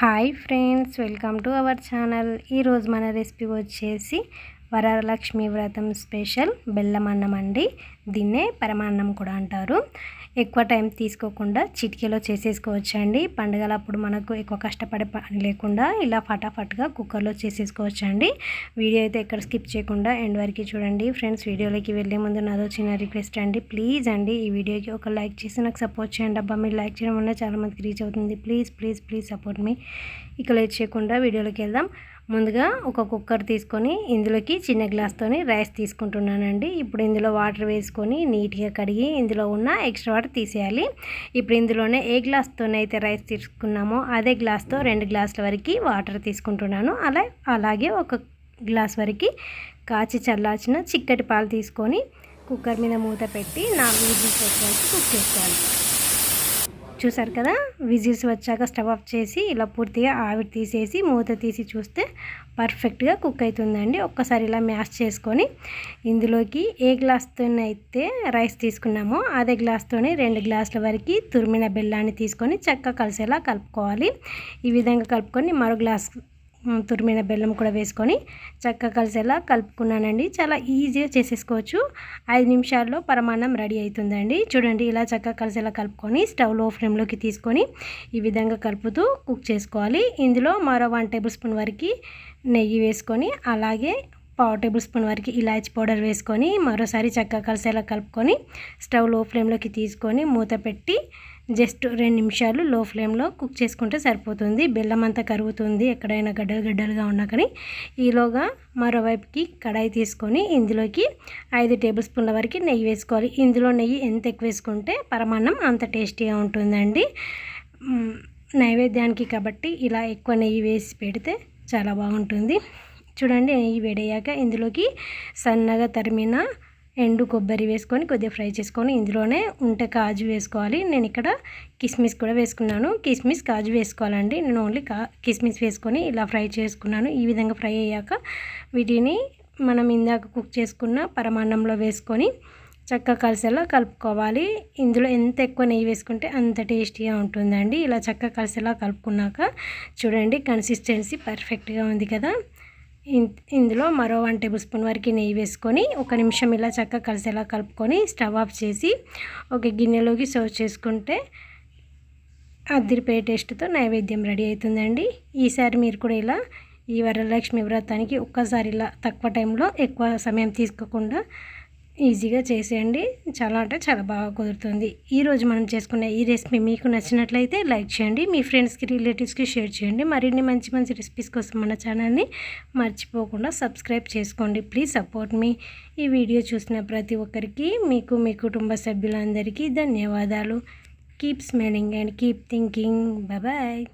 Hi friends welcome to our channel. ఈరోజు మన recipe వచ్చేసి వరలక్ష్మి వ్రతం స్పెషల్ బెల్లం అన్నం అండి. దీన్నే పరమాన్నం కూడా అంటారు. ఎక్కువ టైం తీసుకోకుండా చిటికెలో చేసేసుకోవచ్చండి. పండుగలప్పుడు మనకు ఎక్కువ కష్టపడే పని లేకుండా ఇలా ఫటాఫట్గా కుక్కర్లో చేసేసుకోవచ్చండి. వీడియో అయితే ఎక్కడ స్కిప్ చేయకుండా ఎండ్ వరకు చూడండి. ఫ్రెండ్స్ వీడియోలోకి వెళ్ళే ముందు నాదో చిన్న రిక్వెస్ట్ అండి. ప్లీజ్ అండి ఈ వీడియోకి ఒక లైక్ చేసి నాకు సపోర్ట్ చేయండి. అబ్బా మీరు లైక్ చేయడం వల్ల చాలామందికి రీచ్ అవుతుంది. Please please please support me. ఇక లేట్ చేయకుండా వీడియోలోకి వెళ్దాం. ముందుగా ఒక కుక్కర్ తీసుకొని ఇందులోకి చిన్న గ్లాస్తోని రైస్ తీసుకుంటున్నానండి. ఇప్పుడు ఇందులో వాటర్ వేసుకొని నీట్గా కడిగి ఇందులో ఉన్న ఎక్స్ట్రా వాటర్ తీసేయాలి. ఇప్పుడు ఇందులోనే ఏ గ్లాస్తోనైతే రైస్ తీసుకున్నామో అదే గ్లాస్తో రెండు గ్లాసుల వరకు వాటర్ తీసుకుంటున్నాను. అలా అలాగే ఒక గ్లాస్ వరకు కాచి చల్లార్చిన చిక్కటి పాలు తీసుకొని కుక్కర్ మీద మూత పెట్టి నాలుగు విజిల్స్ వచ్చేసి కుక్ చేసుకోవాలి చూసారు కదా? విజిల్స్ వచ్చాక స్టవ్ ఆఫ్ చేసి ఇలా పూర్తిగా ఆవిరి తీసేసి మూత తీసి చూస్తే పర్ఫెక్ట్గా కుక్ అవుతుందండి. ఒక్కసారి ఇలా మ్యాష్ చేసుకొని ఇందులోకి ఏ గ్లాస్తోనైతే రైస్ తీసుకున్నామో అదే గ్లాస్తోనే రెండు గ్లాసుల వరకు తురిమిన బెల్లాన్ని తీసుకొని చక్కగా కలిసేలా కలుపుకోవాలి. ఈ విధంగా కలుపుకొని మరో గ్లాస్ తురిమిన బెల్లం కూడా వేసుకొని చక్కగా కలిసేలా కలుపుకున్నానండి. చాలా ఈజీగా చేసేసుకోవచ్చు. ఐదు నిమిషాల్లో పరమాన్నం రెడీ అవుతుందండి. చూడండి ఇలా చక్కగా కలిసేలా కలుపుకొని స్టవ్లో ఫ్లేమ్లోకి తీసుకొని ఈ విధంగా కలుపుతూ కుక్ చేసుకోవాలి. ఇందులో మరో వన్ టేబుల్ స్పూన్ వరకు నెయ్యి వేసుకొని అలాగే పావు టేబుల్ స్పూన్ వరకు ఇలాచి పౌడర్ వేసుకొని మరోసారి చక్కగా కలిసేలా కలుపుకొని స్టవ్లో ఫ్లేమ్లోకి తీసుకొని మూత పెట్టి జస్ట్ రెండు నిమిషాలు లో ఫ్లేమ్లో కుక్ చేసుకుంటే సరిపోతుంది. బెల్లం అంతా కరుగుతుంది ఎక్కడైనా గడ్డలు గడ్డలుగా ఉన్నా కానీ. ఈలోగా మరోవైపుకి కడాయి తీసుకొని ఇందులోకి ఐదు టేబుల్ స్పూన్ల వరకు నెయ్యి వేసుకోవాలి. ఇందులో నెయ్యి ఎంత ఎక్కువ వేసుకుంటే పరమాన్నం అంత టేస్టీగా ఉంటుందండి. నైవేద్యానికి కాబట్టి ఇలా ఎక్కువ నెయ్యి వేసి పెడితే చాలా బాగుంటుంది. చూడండి నెయ్యి వేడయ్యాక ఇందులోకి సన్నగా తరిమిన ఎండు కొబ్బరి వేసుకొని కొద్దిగా ఫ్రై చేసుకొని ఇందులోనే ఉంటే కాజు వేసుకోవాలి. నేను ఇక్కడ కిస్మిస్ కూడా వేసుకున్నాను. కిస్మిస్ కాజు వేసుకోవాలండి. నేను ఓన్లీ కా కిస్మిస్ వేసుకొని ఇలా ఫ్రై చేసుకున్నాను. ఈ విధంగా ఫ్రై అయ్యాక వీటిని మనం ఇందాక కుక్ చేసుకున్న పరమాన్నంలో వేసుకొని చక్కగా కలిసేలా కలుపుకోవాలి. ఇందులో ఎంత ఎక్కువ నెయ్యి వేసుకుంటే అంత టేస్టీగా ఉంటుందండి. ఇలా చక్కగా కలిసేలా కలుపుకున్నాక చూడండి కన్సిస్టెన్సీ పర్ఫెక్ట్గా ఉంది కదా. ఇందులో మరో వన్ టేబుల్ స్పూన్ వరకు నెయ్యి వేసుకొని ఒక నిమిషం ఇలా చక్కగా కలిసేలా కలుపుకొని స్టవ్ ఆఫ్ చేసి ఒక గిన్నెలోకి సర్వ్ చేసుకుంటే అద్దరిపోయే టేస్ట్తో నైవేద్యం రెడీ అవుతుందండి. ఈసారి మీరు కూడా ఇలా ఈ వరలక్ష్మి వ్రతానికి ఒక్కసారి ఇలా తక్కువ టైంలో ఎక్కువ సమయం తీసుకోకుండా ఈజీగా చేసేయండి. చాలా అంటే చాలా బాగా కుదురుతుంది. ఈరోజు మనం చేసుకున్న ఈ రెసిపీ మీకు నచ్చినట్లయితే లైక్ చేయండి. మీ ఫ్రెండ్స్కి రిలేటివ్స్కి షేర్ చేయండి. మరిన్ని మంచి మంచి రెసిపీస్ కోసం మన ఛానల్ని మర్చిపోకుండా సబ్స్క్రైబ్ చేసుకోండి. Please support me. ఈ వీడియో చూసిన ప్రతి ఒక్కరికి మీకు మీ కుటుంబ సభ్యులందరికీ ధన్యవాదాలు. Keep smiling and keep thinking. Bye.